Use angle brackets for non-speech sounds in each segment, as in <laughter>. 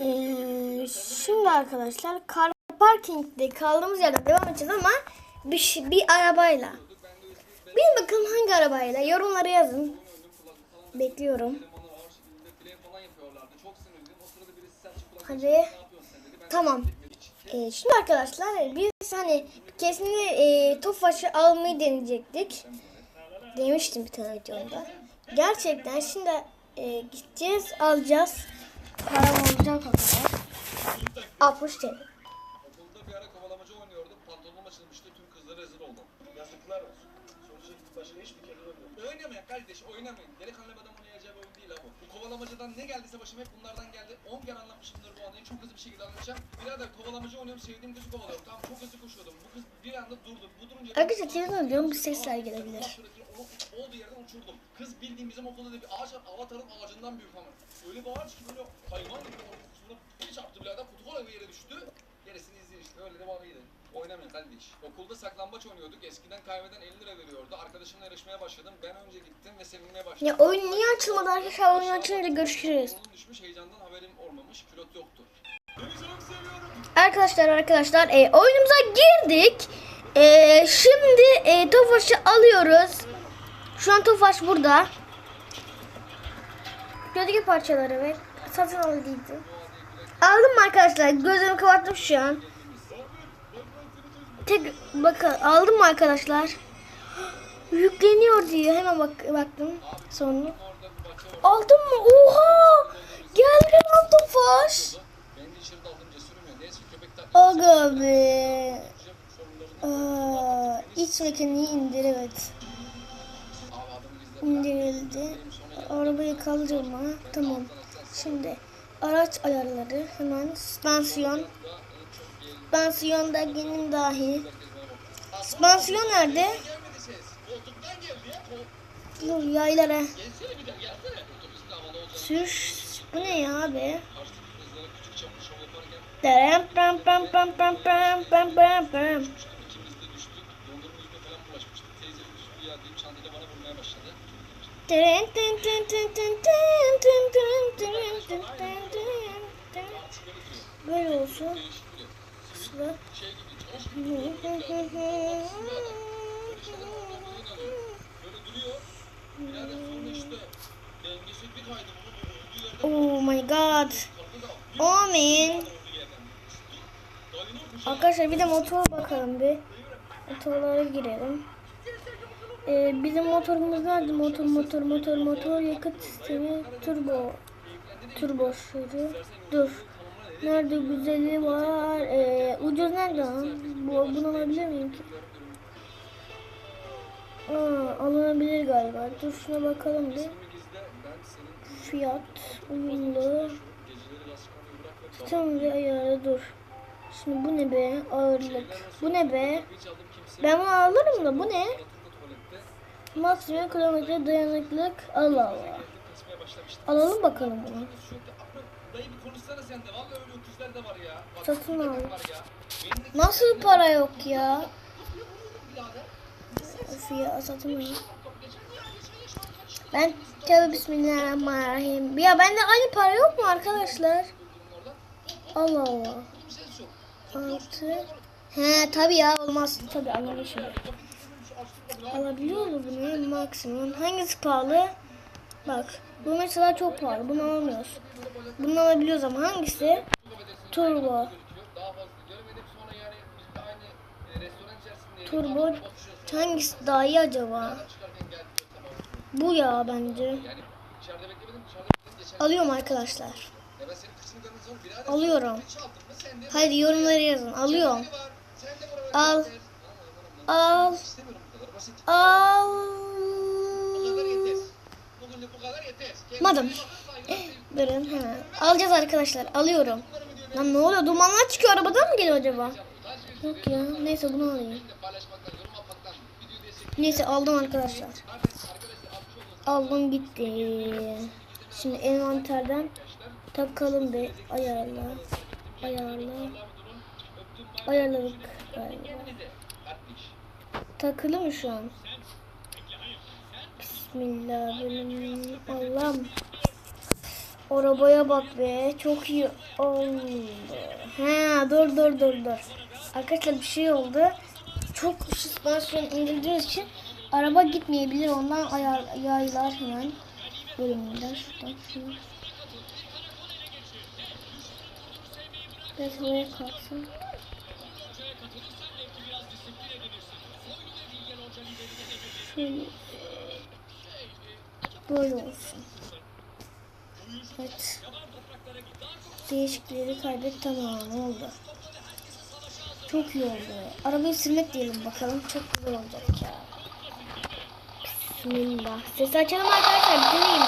Ee, şimdi arkadaşlar car parking'de kaldığımız yerden devam edeceğiz ama bir, bir arabayla. Bir bakalım hangi arabayla yorumlara yazın. Bekliyorum. Hadi. Tamam. Ee, şimdi arkadaşlar biz hani kesinlikle e, Tofaş'ı almayı deneyecektik. Demiştim bir tane videomda. Gerçekten şimdi e, gideceğiz alacağız. Param olacak o kadar. 60 TL. Okulda bir ara kovalamacı oynuyordum. Pantolonum açılmıştı. Tüm kızlara rezil oldum. Yazıklar olsun. Sonuçta başına hiçbir kelime yok. Oynamayın kardeş oynamayın. Delikanlı bir adam oynayacağı bir oyun değil ha bu. Bu kovalamacıdan ne geldiyse başıma hep bunlardan geldi. 10 kere anlatmışımdır bu anıyı. Çok hızlı bir şekilde anlatacağım. Birader kovalamacı oynuyorum. Sevdiğim kızı kovalıyorum. Tamam çok hızlı koşuyordum. Bu kız bir anda durdu. Bu durunca... Arkadaşlar televizyon diyorum bir sesler gelebilir. Onu olduğu yerden uçurdum. Kız bildiğim bizim okulda da bir ağaç var. Avatarın ağacından büyük ama. Öyle bir ağaç ki böyle hayvan gibi kutusuna bir çarptı birader. Kutu kola bir yere düştü. Gerisini izleyin işte. Öyle de bana gidin. Oynamayın kardeş. Okulda saklambaç oynuyorduk. Eskiden kaybeden 50 lira veriyordu. Arkadaşımla yarışmaya başladım. Ben önce gittim ve sevinmeye başladım. Ya oyun niye açılmadı arkadaşlar? Oyun açınca görüşürüz. Onun düşmüş heyecandan haberim olmamış. Pilot yoktu. Seni çok seviyorum. Arkadaşlar arkadaşlar e, oyunumuza girdik. E, şimdi e, Tofaş'ı alıyoruz. Şu an Tofaş burada. Gördüğü parçaları ve satın aldıydı. Aldım arkadaşlar? Gözümü kapattım şu an. Tek bakın aldım mı arkadaşlar? Yükleniyor diyor. Hemen bak baktım sonra. Bir. Aldım mı? Oha! Ya. Neyse köpek taklidi Aga be. Aa, mekaniği indir evet. İndirildi. Arabayı kaldırma. Tamam. Şimdi araç ayarları hemen süspansiyon. Süspansiyon da benim dahi. Süspansiyon nerede? Dur yaylara. Sür. Bu ne ya abi? Yaparken Pam pam pam pam pam pam pam pam tın. Böyle olsun arkadaşlar. Oh my god. Amin. Arkadaşlar bir de motora bakalım bir. Motorlara girelim. Ee, bizim motorumuz nerede? Motor, motor, motor, motor, yakıt sistemi, turbo, turbo sürü. Dur. Nerede güzeli var? Ee, ucuz nerede lan? Bu, bunu alabilir miyim ki? Aa, alınabilir galiba. Dur şuna bakalım bir. Fiyat, uyumlu, Tam bir ayarı dur. Şimdi bu ne be? Ağırlık. Bu ne be? Ben bunu alırım da bu ne? Maksimum kilometre dayanıklık. Allah Allah. Alalım bakalım bunu. Dayı bir konuşsana sen de. Vallahi öyle öküzler de var ya. Bak, Satın al. Nasıl para yok ya? Of ya satın al. Ben tabi bismillahirrahmanirrahim. Ya bende aynı para yok mu arkadaşlar? Allah Allah. Altı. He tabi ya olmaz. Tabi anladım şimdi. Alabiliyor mu bunu maksimum? Hangisi pahalı? Bak bu mesela çok pahalı. Bunu alamıyoruz. Bundan alabiliyoruz ama hangisi? Turbo. Turbo hangisi daha iyi acaba? Bu ya bence. Alıyorum arkadaşlar. Alıyorum. Hadi yorumları yazın. Alıyorum. Al. Al. Al. Bakın, saygılar, Durun hemen. Alacağız arkadaşlar. Alıyorum. Lan ne oluyor? Dumanlar çıkıyor. Arabadan mı geliyor acaba? Yok ya. Neyse bunu alayım. Neyse aldım arkadaşlar. Aldım gitti. Şimdi envanterden takalım bir ayarla. Ayarla. Ayarladık galiba. Takılı mı şu an? Bismillah benim Allah'ım. Arabaya bak be. Çok iyi oldu. He dur dur dur dur. Arkadaşlar bir şey oldu. Çok süspansiyon indirdiğiniz için araba gitmeyebilir. Ondan ayar, yaylar hemen. Bölümünden şuradan şunu. Biraz buraya kalksın. Şöyle. Böyle olsun. Evet. Değişikleri kaydet tamam oldu. Çok iyi oldu. Arabayı sürmek diyelim bakalım. Çok güzel olacak ya. Bismillah. Sesi açalım arkadaşlar. Dinleyin.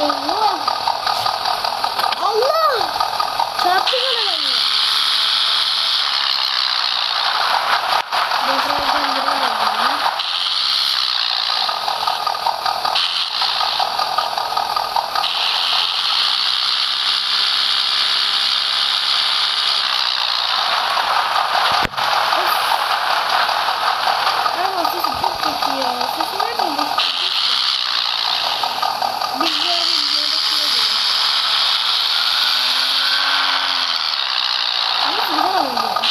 Allah! Allah! Çarptı bana beni. Devreden giremedim ya. Ama sesi çok kötü ya. Sesi nereden düştü? Biz böyle bir yere koyalım. Nasıl güzel oldu?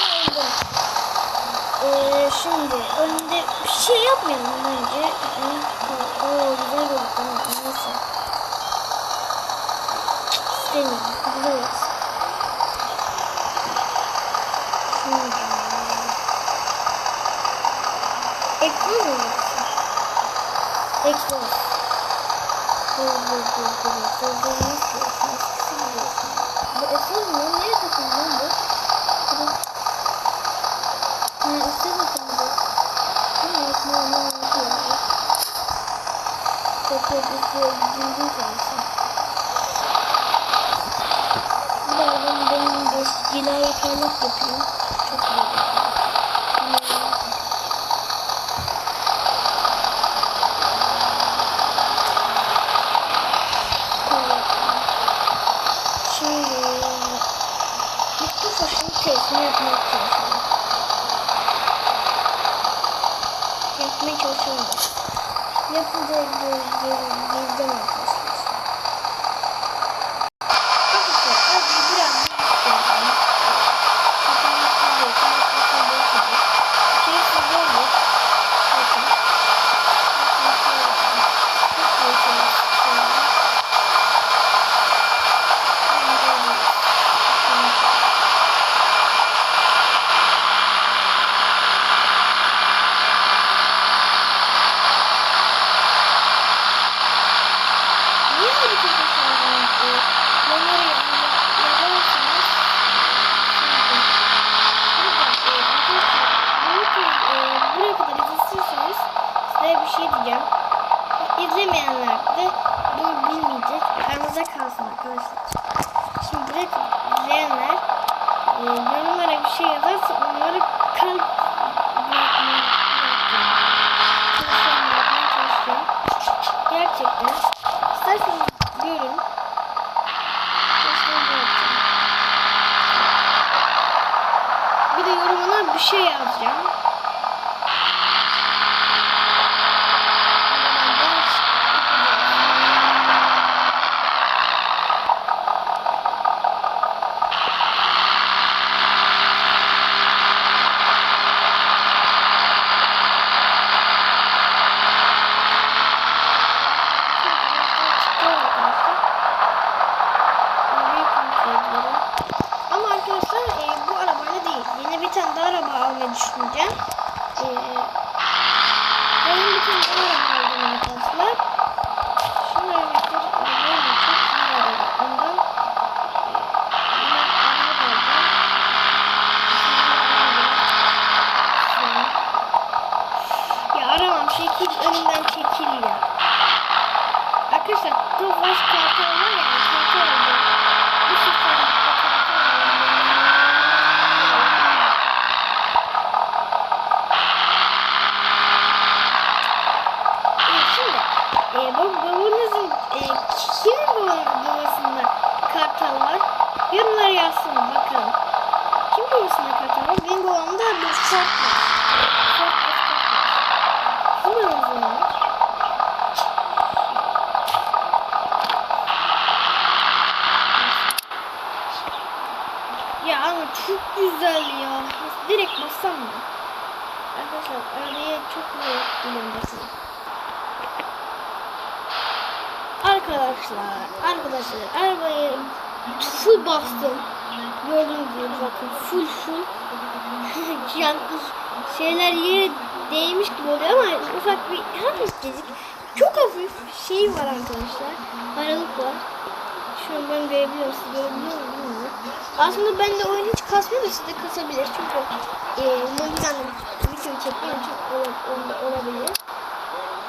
Allah. Ee, şimdi önünde bir şey yapmayalım. Ee, Oo güzel oldu tamam neyse. İstemiyorum güzel olsun. Şimdi. Ekran mı olsun? Ekran. Dur dur dur dur. Dur dur nasıl olsun? Eskisi gibi olsun. Bu ekran mı? Nereye takıldı lan bu? Dur. Ha, üstte takıldı. Evet, ne ne yapıyor? Çok üstte düzgün kalsın. Birazdan benim de cilaya parlak yapayım. Çok iyi testini yapmaya çalışıyorum. Yapmaya çalışıyorum. Yapınca gezeceğim. Arkadaşlar az bir biraz bir istiyorum. Kapanmak üzere. Kapanmak üzere. İçerisi böyle. Bakın. Çok iyi çalışıyorum. Niye öyle bir şey söylüyorsun? Ben oraya yazarsanız buraya kadar izletirseniz size bir şey diyeceğim. İzlemeyenler de bunu bilmeyecek. Aranızda kalsın arkadaşlar. Şimdi buraya kadar izleyenler e, yorumlara bir şey yazarsa onları kalp bırakmaya yapacağım. Çalışıyorum, yapmaya çalışıyorum. Gerçekten. İsterseniz görün. Çalışmaya yapacağım. Bir de yorumuna bir şey yazacağım. Arkadaşlar gemisinde kartal var. Yorumlara yazsın bakalım. Kim gemisinde kartal var? Benim babamda bir kart var. Kart var, kart var. Kim yazıyor? Ya ama çok güzel ya. Direkt bassam mı? Arkadaşlar arabaya çok güzel dilimdesin. Arkadaşlar, arkadaşlar arabaya full bastım. Gördüğünüz gibi bakın full full. <laughs> yani şeyler yere değmiş gibi oluyor ama ufak bir hafifcik çok hafif şey var arkadaşlar. Aralık var. Şu an ben görebiliyorum. Siz görebiliyor musunuz? Aslında ben de oyun hiç kasmıyor da sizde kasabilir. Çünkü e, mobilden de video çektiğim için ola- ola- olabilir.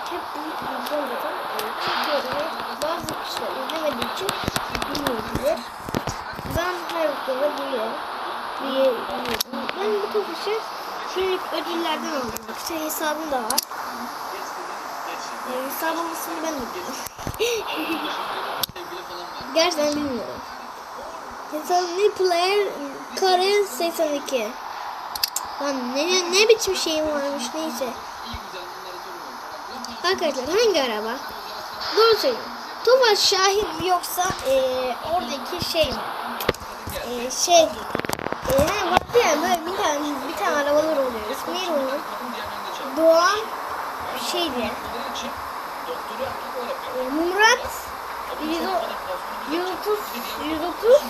Hep bu videoda zaten e, Türkiye'de bazı kişiler izlemediği için bilmeyebilir. Ben her videoda biliyorum. Ben bu topuşu günlük ödüllerden aldım. Bak işte hesabım da var. E, hesabımın ismini ben de biliyorum. Gerçekten bilmiyorum. Hesabım player Karen 82. Lan ne, ne biçim şeyim varmış neyse. Arkadaşlar hangi araba? Doğru söylüyorum. Tofaş Şahin yoksa eee, oradaki şey? Eee, şey eee, hani vardı ya böyle bir tane bir tane arabalar oluyor. İsmi neydi onun? Doğan şeydi. Eee, Murat 130 130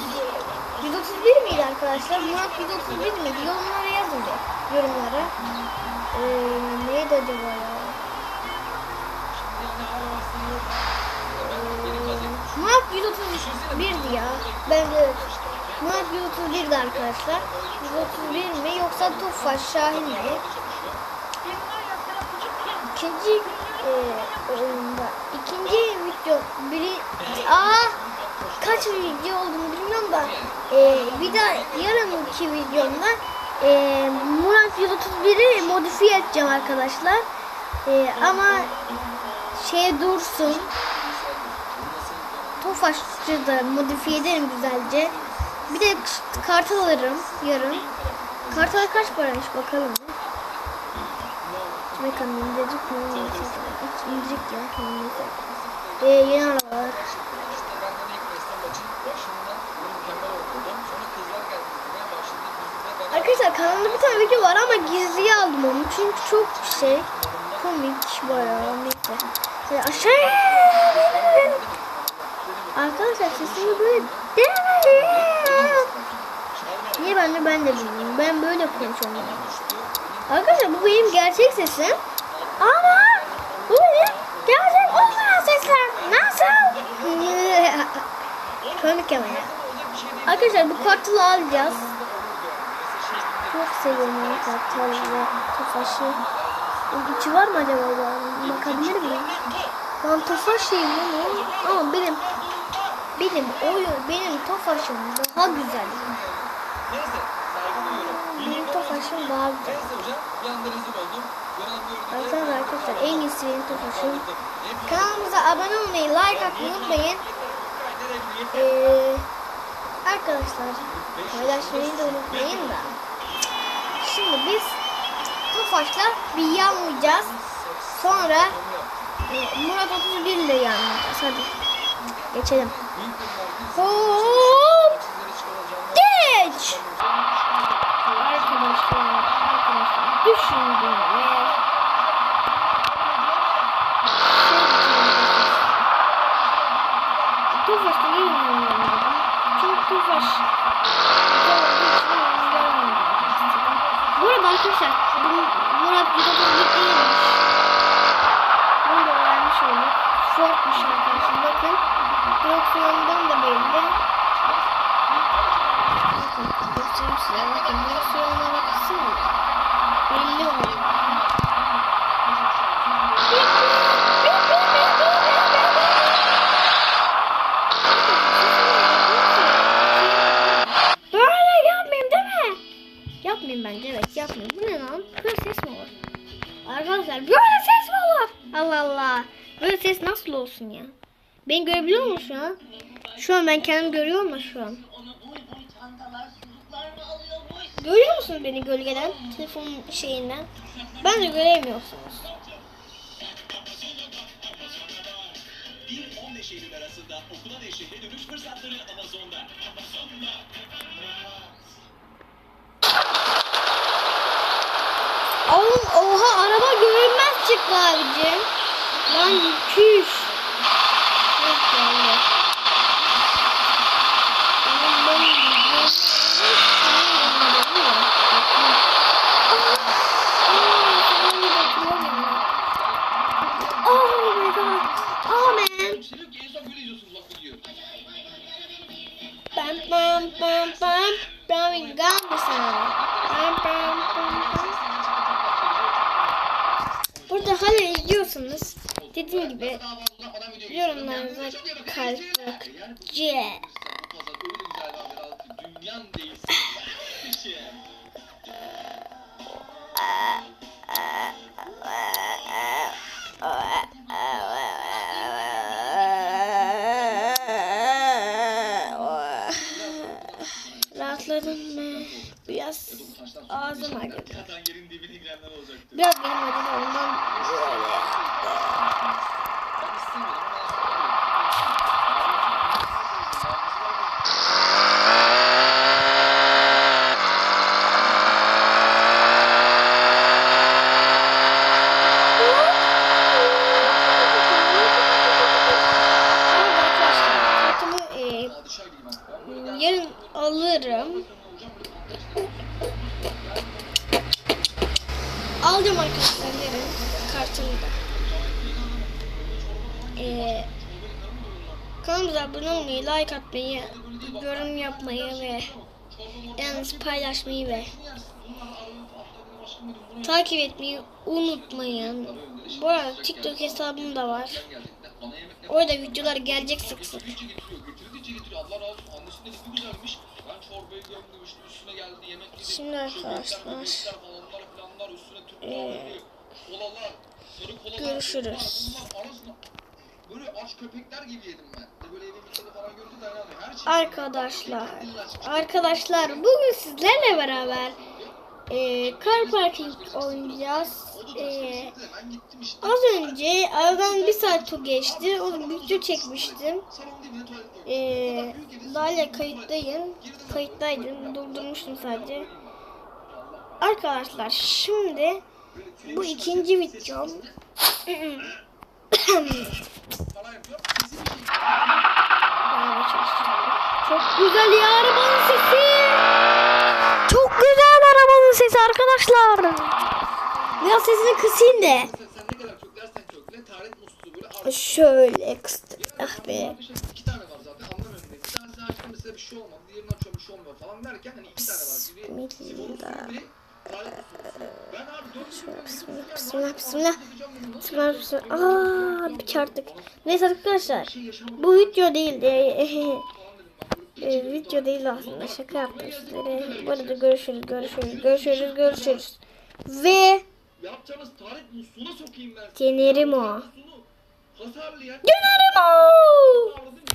131 miydi arkadaşlar? Murat 131 miydi? Yorumlara yazın bir. Yorumlara. Eee neydi acaba ya? Murat 131'di ya. Ben de. Murat 131'di arkadaşlar. 131 mi yoksa Tofaş Şahin mi? İkinci e, oyunda ikinci video biri aa kaç video olduğunu bilmiyorum da e, bir daha yarınki videomda e, Murat 131'i modifiye edeceğim arkadaşlar. E, ama şey dursun Tofaşçı da modifiye ederim güzelce. Bir de kartal alırım yarın. Kartal kaç paraymış bakalım. Mekan indirecek mi? İndirecek ya. Ee, yeni arabalar. İşte ilk mükemmel. Sonra kızlar geldi izlemeye başladı. Arkadaşlar kanalda bir tane video var ama gizliye aldım onu. Çünkü çok şey komik bayağı neyse. Ee, aşağı Arkadaşlar sesimi böyle denemeyin. Niye ben de ben de bilmiyorum. Ben böyle konuşuyorum. Arkadaşlar bu benim gerçek sesim. Ama bu benim gerçek olmayan sesim. Nasıl? <laughs> Komik ama ya. Arkadaşlar bu kartı alacağız. Çok seviyorum o kartı ve tofaşı. İçi var mı acaba? Bakabilir miyim? Lan tofaş şeyim lan o. Ama benim benim oyun benim tofaşım daha güzel. Daha güzel. Neyse hocam anda rezil oldum. Gördü. Arkadaşlar en iyisi benim tofaşım. Kanalımıza abone olmayı, like atmayı unutmayın. Ee, arkadaşlar paylaşmayı da unutmayın da. Şimdi biz Tofaş'la bir yanlayacağız. Sonra e, Murat 31 ile yanlayacağız. Hadi geçelim. Hop! Geç! Arkadaşlar, arkadaşlar düşündüğümüz Tofaş'ta gelmiyorum. Çünkü Tofaş Bu arada arkadaşlar bu Murat 131 değilmiş. Bunu da öğrenmiş olduk. Ford'muş arkadaşlar bakın. Direksiyondan da belli. Bakın göstereyim size. Bakın musun ya? Beni görebiliyor musun şu an? Şu an ben kendim görüyor mu şu an? Görüyor musunuz beni gölgeden? Telefon şeyinden. Ben de göremiyorsunuz. şehrin Oğlum oha araba görünmez çıktı abicim. Lan 200. Burada hala izliyorsanız dediğim gibi yorumlarınıza kalp bu- C. Şey. Rahatladın mı? Biraz ağzım acıdı. Biraz benim acıdı ondan böyle. Ben istemiyordum Kartımı e, ama dışarı gideyim ben. Ben böyle yarın alırım. Alacağım arkadaşlar yarın kartımı da. Ee, kanalımıza abone olmayı, like atmayı, yorum yapmayı ve yalnız paylaşmayı ve takip etmeyi unutmayın. Bu arada TikTok hesabım da var. Orada videolar gelecek sık sık. Şimdi arkadaşlar, Ee, görüşürüz. Böyle aç köpekler gibi yedim ben. Böyle evin içinde falan gördü dayanamıyor. Her şey Arkadaşlar, arkadaşlar bugün sizlerle beraber e, car parking oynayacağız. E, az önce aradan bir saat geçti. O video çekmiştim. E, hala kayıttayım. Kayıttaydım. Durdurmuştum sadece. Arkadaşlar şimdi bu ikinci videom. <clears throat> Çok güzel ya arabanın sesi. Çok güzel arabanın sesi arkadaşlar. Biraz sesini kısayım da. Şöyle kıstım. Ah be. İki tane var zaten anlamıyorum. Bir tanesi açtım mesela bir şey olmadı. Diğerini açıyorum bir şey olmuyor falan derken hani iki tane var. Biri Bismillah. Bismillah, bismillah, bismillah. Bismillah, bismillah. Aa, bir çarptık. Neyse arkadaşlar. Bu video değil. E, e, video değil aslında. Şaka yaptım sizlere. Bu arada görüşürüz, görüşürüz, görüşürüz, görüşürüz. Ve. Denerim o. Denerim o.